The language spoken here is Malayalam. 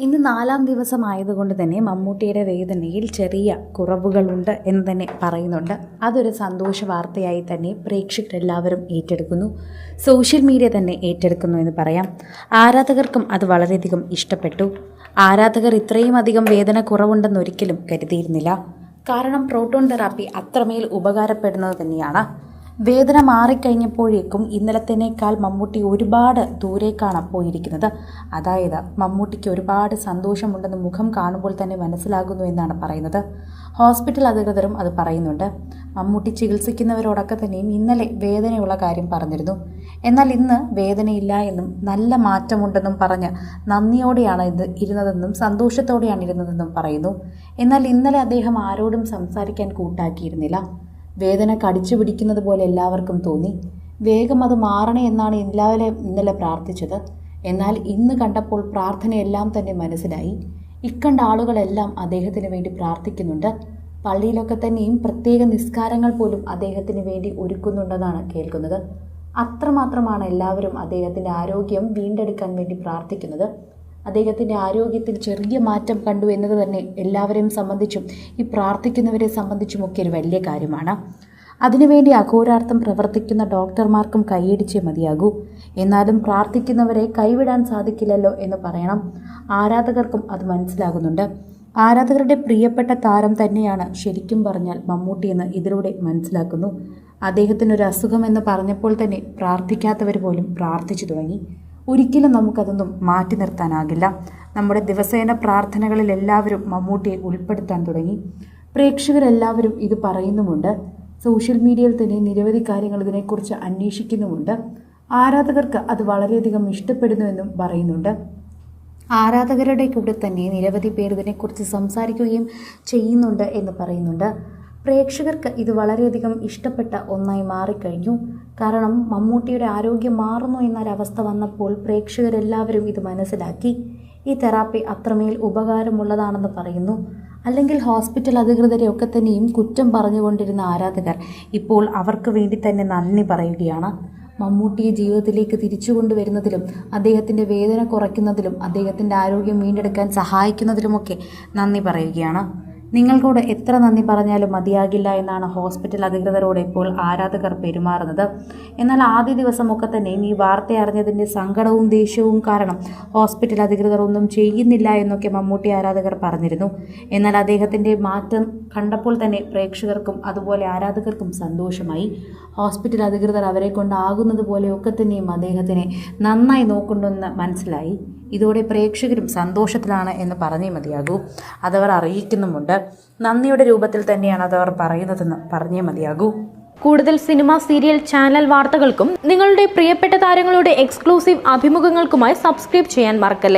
ഇന്ന് നാലാം ദിവസമായതുകൊണ്ട് തന്നെ മമ്മൂട്ടിയുടെ വേദനയിൽ ചെറിയ കുറവുകളുണ്ട് എന്ന് തന്നെ പറയുന്നുണ്ട്. അതൊരു സന്തോഷ വാർത്തയായി തന്നെ പ്രേക്ഷകരെല്ലാവരും ഏറ്റെടുക്കുന്നു. സോഷ്യൽ മീഡിയ തന്നെ ഏറ്റെടുക്കുന്നു എന്ന് പറയാം. ആരാധകർക്കും അത് വളരെയധികം ഇഷ്ടപ്പെട്ടു. ആരാധകർ ഇത്രയും അധികം വേദന കുറവുണ്ടെന്നൊരിക്കലും കരുതിയിരുന്നില്ല. കാരണം പ്രോട്ടോൺ തെറാപ്പി അത്രമേൽ ഉപകാരപ്പെടുന്നത് തന്നെയാണ്. വേദന മാറിക്കഴിഞ്ഞപ്പോഴേക്കും ഇന്നലത്തേനേക്കാൾ മമ്മൂട്ടി ഒരുപാട് ദൂരേക്കാണ് പോയിരിക്കുന്നത്. അതായത് മമ്മൂട്ടിക്ക് ഒരുപാട് സന്തോഷമുണ്ടെന്ന് മുഖം കാണുമ്പോൾ തന്നെ മനസ്സിലാകുന്നു എന്നാണ് പറയുന്നത്. ഹോസ്പിറ്റൽ അധികൃതരും അത് പറയുന്നുണ്ട്. മമ്മൂട്ടി ചികിത്സിക്കുന്നവരോടൊക്കെ തന്നെയും ഇന്നലെ വേദനയുള്ള കാര്യം പറഞ്ഞിരുന്നു. എന്നാൽ ഇന്ന് വേദനയില്ല എന്നും നല്ല മാറ്റമുണ്ടെന്നും പറഞ്ഞ് നന്ദിയോടെയാണ് ഇത് ഇരുന്നതെന്നും സന്തോഷത്തോടെയാണ് ഇരുന്നതെന്നും പറയുന്നു. എന്നാൽ ഇന്നലെ അദ്ദേഹം ആരോടും സംസാരിക്കാൻ കൂട്ടാക്കിയിരുന്നില്ല. വേദന കടിച്ചു പിടിക്കുന്നത് പോലെ എല്ലാവർക്കും തോന്നി. വേഗം അത് മാറണേ എന്നാണ് എല്ലാവരും ഇന്നലെ പ്രാർത്ഥിച്ചത്. എന്നാൽ ഇന്ന് കണ്ടപ്പോൾ പ്രാർത്ഥനയെല്ലാം തന്നെ മനസ്സിലായി. ഇക്കണ്ട ആളുകളെല്ലാം അദ്ദേഹത്തിന് വേണ്ടി പ്രാർത്ഥിക്കുന്നുണ്ട്. പള്ളിയിലൊക്കെ തന്നെയും പ്രത്യേക നിസ്കാരങ്ങൾ പോലും അദ്ദേഹത്തിന് വേണ്ടി ഒരുക്കുന്നുണ്ടെന്നാണ് കേൾക്കുന്നത്. അത്രമാത്രമാണ് എല്ലാവരും അദ്ദേഹത്തിന്റെ ആരോഗ്യം വീണ്ടെടുക്കാൻ വേണ്ടി പ്രാർത്ഥിക്കുന്നത്. അദ്ദേഹത്തിന്റെ ആരോഗ്യത്തിൽ ചെറിയ മാറ്റം കണ്ടു എന്നത് തന്നെ എല്ലാവരെയും സംബന്ധിച്ചും ഈ പ്രാർത്ഥിക്കുന്നവരെ സംബന്ധിച്ചുമൊക്കെ ഒരു വലിയ കാര്യമാണ്. അതിനുവേണ്ടി അഘോരാർത്ഥം പ്രവർത്തിക്കുന്ന ഡോക്ടർമാർക്കും കൈയടിച്ചേ മതിയാകൂ. എന്നാലും പ്രാർത്ഥിക്കുന്നവരെ കൈവിടാൻ സാധിക്കില്ലല്ലോ എന്ന് പറയണം. ആരാധകർക്കും അത് മനസ്സിലാകുന്നുണ്ട്. ആരാധകരുടെ പ്രിയപ്പെട്ട താരം തന്നെയാണ് ശരിക്കും പറഞ്ഞാൽ മമ്മൂട്ടി എന്ന് ഇതിലൂടെ മനസ്സിലാക്കുന്നു. അദ്ദേഹത്തിനൊരു അസുഖമെന്ന് പറഞ്ഞപ്പോൾ തന്നെ പ്രാർത്ഥിക്കാത്തവർ പോലും പ്രാർത്ഥിച്ചു തുടങ്ങി. ഒരിക്കലും നമുക്കതൊന്നും മാറ്റി നിർത്താനാകില്ല. നമ്മുടെ ദിവസേന പ്രാർത്ഥനകളിൽ എല്ലാവരും മമ്മൂട്ടിയെ ഉൾപ്പെടുത്താൻ തുടങ്ങി. പ്രേക്ഷകരെല്ലാവരും ഇത് പറയുന്നുമുണ്ട്. സോഷ്യൽ മീഡിയയിൽ തന്നെ നിരവധി കാര്യങ്ങൾ ഇതിനെക്കുറിച്ച് അന്വേഷിക്കുന്നുമുണ്ട്. ആരാധകർക്ക് അത് വളരെയധികം ഇഷ്ടപ്പെടുന്നുവെന്നും പറയുന്നുണ്ട്. ആരാധകരുടെ കൂടെ തന്നെ നിരവധി പേർ ഇതിനെക്കുറിച്ച് സംസാരിക്കുകയും ചെയ്യുന്നുണ്ട് എന്ന് പറയുന്നുണ്ട്. പ്രേക്ഷകർക്ക് ഇത് വളരെയധികം ഇഷ്ടപ്പെട്ട ഒന്നായി മാറിക്കഴിഞ്ഞു. കാരണം മമ്മൂട്ടിയുടെ ആരോഗ്യം മാറുന്നു എന്നൊരവസ്ഥ വന്നപ്പോൾ പ്രേക്ഷകരെല്ലാവരും ഇത് മനസ്സിലാക്കി. ഈ തെറാപ്പി അത്രമേൽ ഉപകാരമുള്ളതാണെന്ന് പറയുന്നു. അല്ലെങ്കിൽ ഹോസ്പിറ്റൽ അധികൃതരെ ഒക്കെ തന്നെയും കുറ്റം പറഞ്ഞുകൊണ്ടിരുന്ന ആരാധകർ ഇപ്പോൾ അവർക്ക് വേണ്ടി തന്നെ നന്ദി പറയുകയാണ്. മമ്മൂട്ടിയെ ജീവിതത്തിലേക്ക് തിരിച്ചു കൊണ്ടുവരുന്നതിലും അദ്ദേഹത്തിന്റെ വേദന കുറയ്ക്കുന്നതിലും അദ്ദേഹത്തിന്റെ ആരോഗ്യം വീണ്ടെടുക്കാൻ സഹായിക്കുന്നതിലുമൊക്കെ നന്ദി പറയുകയാണ്. നിങ്ങൾക്കോട് എത്ര നന്ദി പറഞ്ഞാലും മതിയാകില്ല എന്നാണ് ഹോസ്പിറ്റൽ അധികൃതരോട് ഇപ്പോൾ ആരാധകർ പെരുമാറുന്നത്. എന്നാൽ ആദ്യ ദിവസമൊക്കെ തന്നെ ഈ വാർത്ത അറിഞ്ഞതിന്റെ സങ്കടവും ദേഷ്യവും കാരണം ഹോസ്പിറ്റൽ അധികൃതർ ഒന്നും ചെയ്യുന്നില്ല എന്നൊക്കെ മമ്മൂട്ടി ആരാധകർ പറഞ്ഞിരുന്നു. എന്നാൽ അദ്ദേഹത്തിന്റെ മാറ്റം കണ്ടപ്പോൾ തന്നെ പ്രേക്ഷകർക്കും അതുപോലെ ആരാധകർക്കും സന്തോഷമായി. ഹോസ്പിറ്റൽ അധികൃതർ അവരെ കൊണ്ടാകുന്നത് പോലെയൊക്കെ തന്നെയും അദ്ദേഹത്തിനെ നന്നായി നോക്കുന്നുണ്ടെന്ന് മനസ്സിലായി. ഇതോടെ പ്രേക്ഷകരും സന്തോഷത്തിലാണ് എന്ന് പറഞ്ഞേ മതിയാകൂ. അതവർ അറിയിക്കുന്നുമുണ്ട്. നന്ദിയുടെ രൂപത്തിൽ തന്നെയാണ് അത് അവർ പറയുന്നതെന്ന് പറഞ്ഞേ മതിയാകൂ. കൂടുതൽ സിനിമ സീരിയൽ ചാനൽ വാർത്തകൾക്കും നിങ്ങളുടെ പ്രിയപ്പെട്ട താരങ്ങളുടെ എക്സ്ക്ലൂസീവ് അഭിമുഖങ്ങൾക്കുമായി സബ്സ്ക്രൈബ് ചെയ്യാൻ മറക്കല്ലേ?